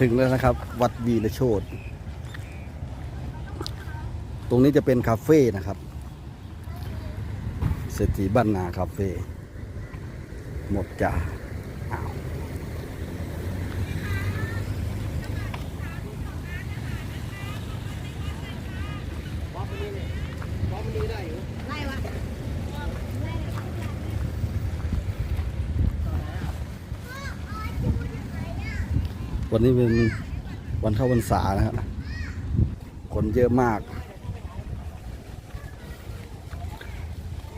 ถึงแล้วนะครับ วัดวีระโชดตรงนี้จะเป็นคาเฟ่นะครับ เศรษฐีบ้านนาคาเฟ่หมดจ่าอ้าวไล่ วันนี้เป็นวันเข้าพรรษานะครับคนเยอะมาก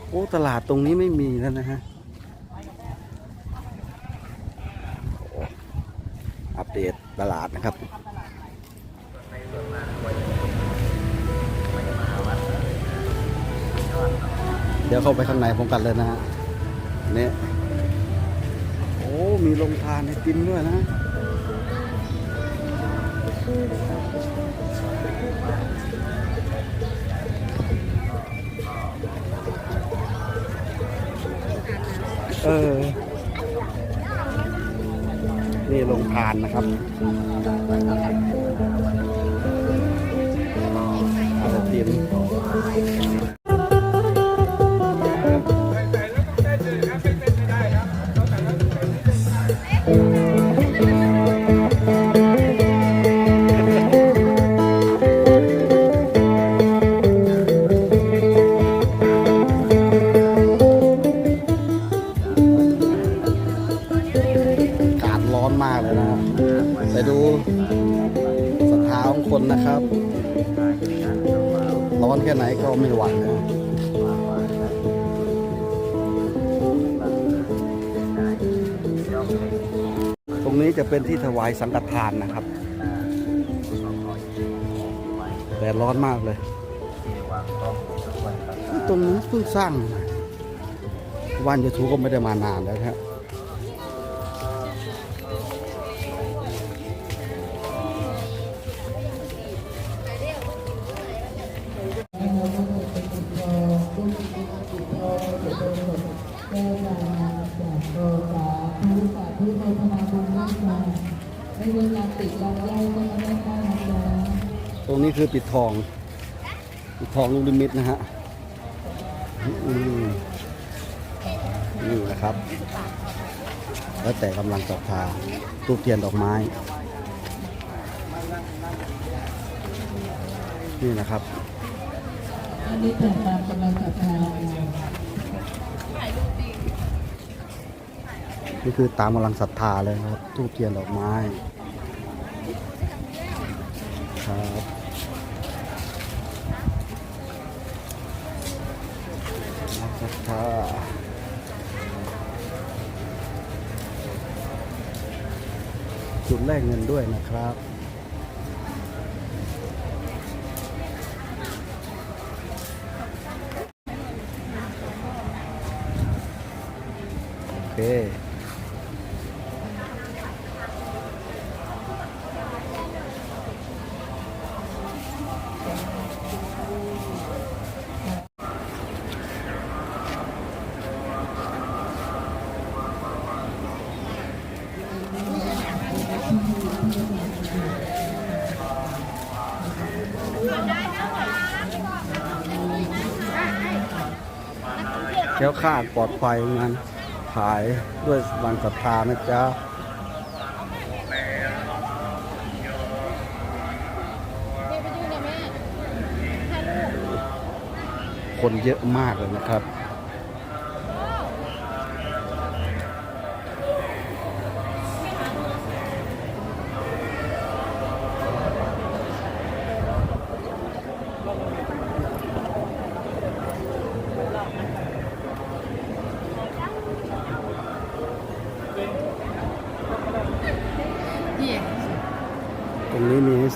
โอ้ ตลาดตรงนี้ไม่มีแล้วนะฮะอัปเดตตลาดนะครับเดี๋ยวเข้าไปข้างในพร้อมกันเลยนะฮะเนี่ยโอ้ มีโรงทานไอติมด้วยนะ เออ นี่ลงทานนะครับอาเตรียม ค่ไหนก็ไม่หวั่นนะตรงนี้จะเป็นที่ถวายสังฆทานนะครับ แต่ร้อนมากเลย ตรงนี้เพิ่งสร้างวันยูทูก็ไม่ได้มานานแล้วนะฮ ไม่ว่าเราติดเราเล่าก็ไม่ได้ค่าน้ำร้อนตรงนี้คือปิดทอง ปิดทองลูกลิมิตนะฮะอืมนี่นะครับ แล้วแต่กำลังศรัทธาตูปเทียนดอกไม้ นี่นะครับอันนี้แต่ตามกำลังศรัทธานี่คือตามกำลังศรัทธาเลยนะครับทูบเทียนดอกไม้ ครับศรัทธาจุดแลกเงินด้วยนะครับโอเค แก้วคลาดปลอดภัยงานขายด้วยวันศรัทธานะจ๊ะคนเยอะมากเลยนะครับ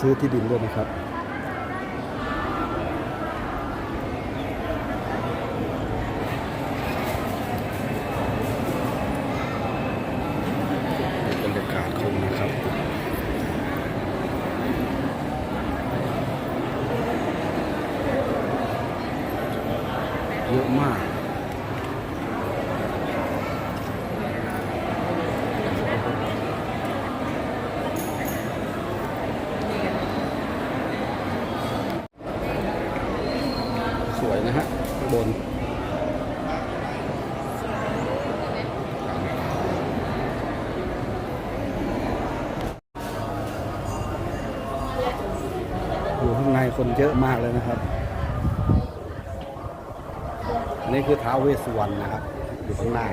ซื้อที่ดินด้วยนะครับบรรยากาศคนนะครับเยอะมาก วยนะฮะข้างบน อยู่ข้างใน คนเยอะมากเลยนะครับ อันนี้คือท้าวเวสสุวรรณนะครับ อยู่ข้างหน้า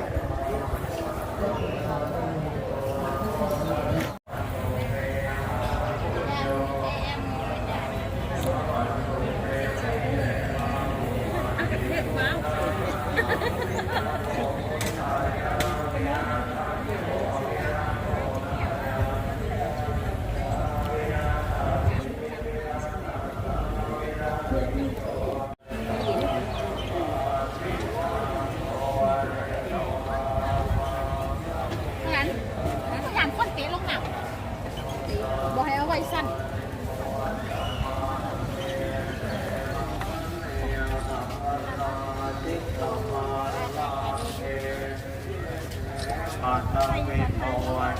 ปัตตวิโท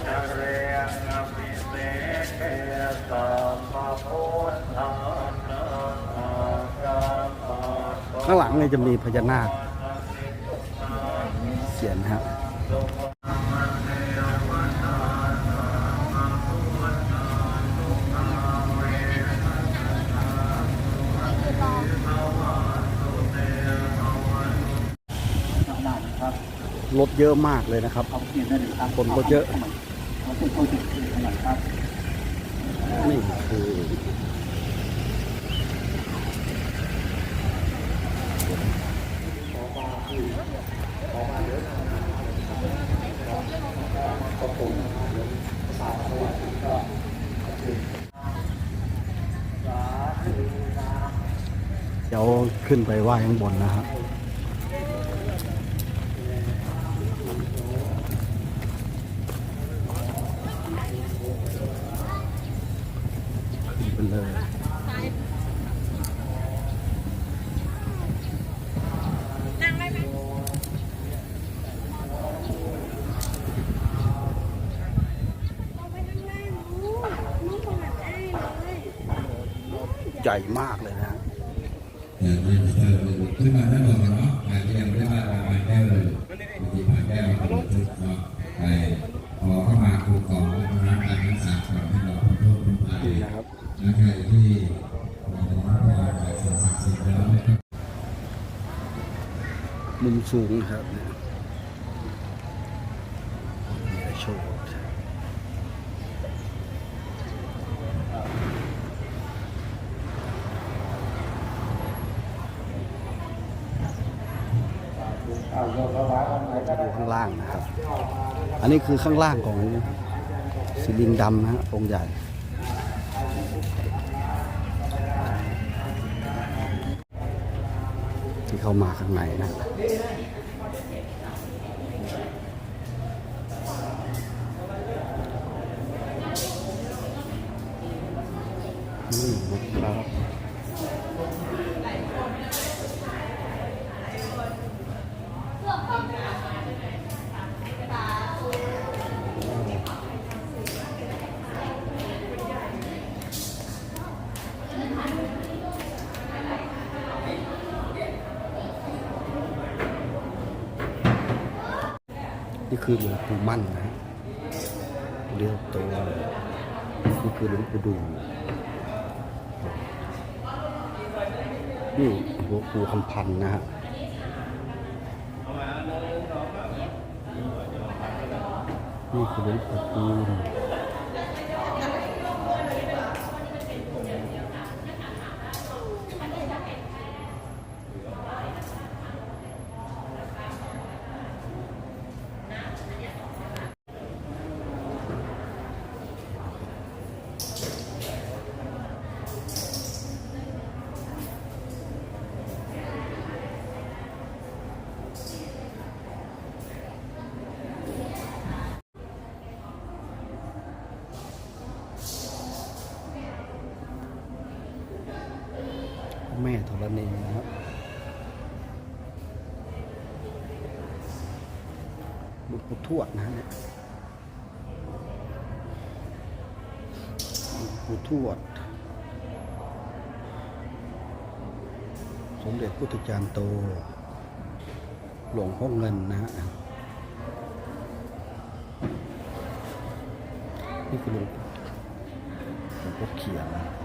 จเรียงอภิเศษเกสัมมพุทธานากาข้างหลังเนี่ยจะมีพญานาคเขียนครับ รถเยอะมากเลยนะครับคนก็เยอะนี่คือเดี๋ยวขึ้นไปไหว้ข้างบนนะครับ ใหญ่มากเลยนะขึ้นมาด้านบนเนาะอาจจะยังไม่ได้ว่าผ่านแก้วเลยบางทีผ่านแก้วเราก็ทุกเนาะไปพอเข้ามาคูกองแล้วนะการรักษาก่อนให้เราพ้นโทษพ้นภัยนะครับนะใครที่มองว่าเราขายสิ่งศักดิ์สิทธิ์แล้วไม่ต้องมุมสูงครับเนี่ยมีอะไรโชว์ ดูข้างล่างนะครับ อันนี้คือข้างล่างของสิลิงดำนะฮะองค์ใหญ่ที่เข้ามาข้างในนะ นี่นะครับ นี่คือหลวงปู่มั่นนะเรียกตัวนี่คือหลวงปู่ดูนี่หลวงปู่คำพันนะฮะนี่คือหลวงปู่ดู แม่ธรณีนะครับหลวงปู่ทวดนะฮะเนี่ยหลวงปู่ทวด สมเด็จพุทธจารย์โต หลวงพ่อเงินนะฮะนี่คือหลวงพ่อเขียนกระ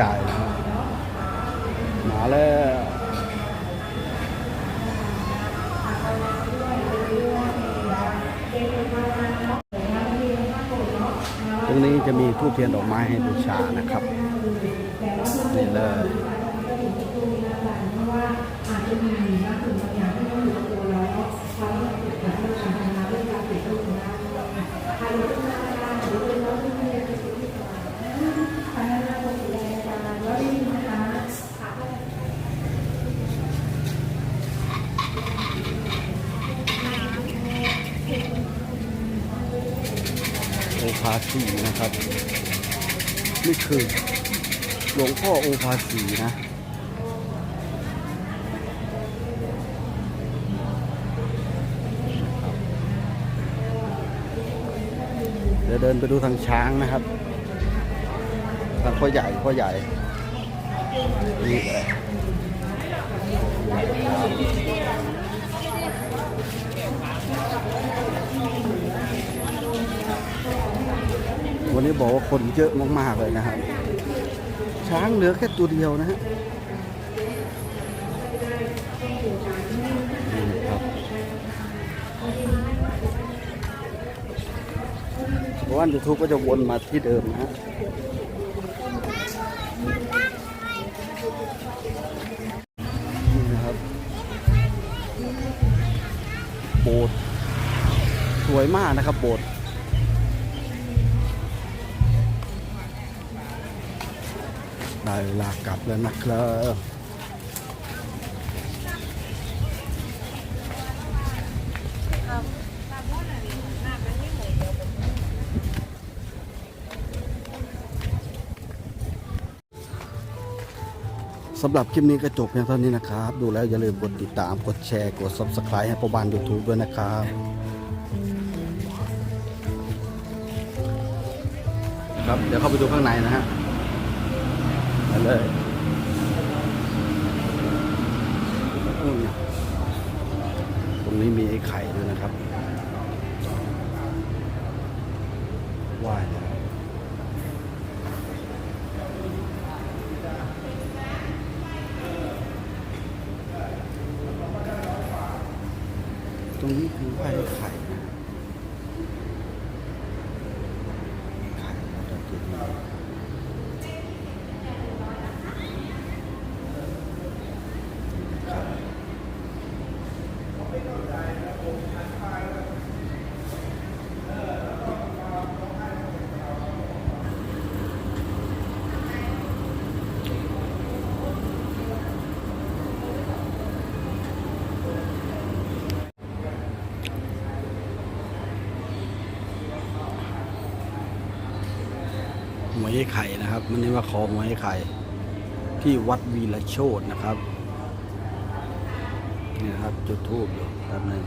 จายนะมาแล้วตรงนี้จะมีทูบเทียนดอกไม้ให้บูชานะครับนี่เลย โอภาสีนะครับ นี่คือหลวงพ่อโอภาสีนะเดี๋ยวเดินไปดูทางช้างนะครับ ทางพ่อใหญ่พ่อใหญ่นี่แหละ วันนี้บอกว่าคนเยอะมากๆเลยนะครับ ช้างเหลือแค่ตัวเดียวนะฮะนี่ครับเพราะว่ายูทูบก็จะวนมาที่เดิมนะฮะนี่นะครับโบสถ์สวยมากนะครับโบสถ์ ได้เวลากลับแล้วนะครับสำหรับคลิปนี้ก็จบเพียงเท่านี้นะครับ ดูแล้วอย่าลืมกดติดตาม กดแชร์ กด Subscribe ให้ประบาน YouTube ด้วยนะครับครับ เดี๋ยวเข้าไปดูข้างในนะฮะ เลยตรงนี้มีไอ้ไข่ด้วยนะครับว่ายนะครับตรงนี้คือว่ายไอ้ไข่นะไข่วัดดอนเจดีย์ครับ ห วยไอ้ไข่นะครับ มันนี่ว่าคอหวยไอ้ไข่ ที่วัดวีระโชตนะครับนี่นะครับ จุดทูบอยู่แป๊บนึง